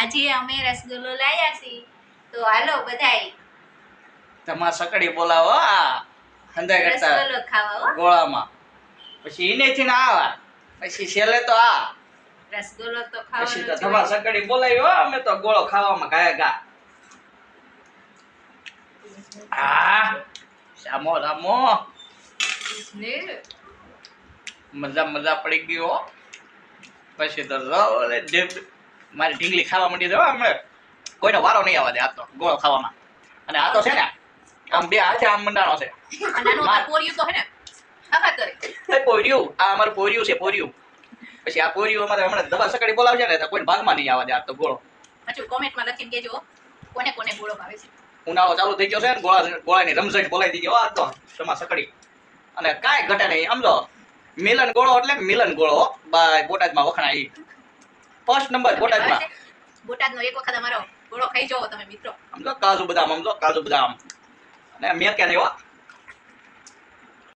આજે અમે રસગુલ્લો લાયા છીએ. તો હાલો બધાય. તમાર સકડી બોલાવો આ હંધાઈ કરતા રસગુલ્લો ખાવા ગોળામાં. પછી ઈનેથી ના આવા. પછી છેલ્લે તો આ. રસગુલ્લો તો પછી તો તમાર સકડી બોલાવી અમે તો ગોળો ખાવામાં ગાયા ગા. આ સામો રામો. મજા મજા પડી ગયો હો. પછી તો રવ ઢેબ મારી ઢીંગલી ખાવા માંડી જવા હમણાં કોઈનો વારો નહીં આવવા દે આ તો ગોળો ખાવામાં. અને આ તો છે ને આમ બે હાથે આમ મંડાણો છે. પોરિયું તો હે ને આખા કરે પોર્યું આ અમારું પોર્યું છે પોર્યું. પછી આ પોર્યું અમારે હમણાં દબા સકડી બોલાવશે ને તો કોઈ ભાગમાં નહીં આવવા દે આ તો ગોળો. હજુ કોમેન્ટમાં લખીને કેજો કોને કોને ગોળો ભાવે છે. ઉનાળો ચાલુ થઈ ગયો છે ને ગોળા ગોળાની રમઝટ બોલાવી દીધી આ તો તમા સકડી અને કાંઈ ઘટે નહીં સમજો. મિલન ગોળો એટલે મિલન ગોળો. બાય બોટાદમાં વખણાય ફર્સ્ટ નંબર બોટાદમાં. બોટાદનો એક વખત અમારો ઘોડો ખાઈ જાઓ તમે મિત્રો. સમજો કાજુ બદામ સમજો કાજુ બદામ. અને મેં કે નહીં હો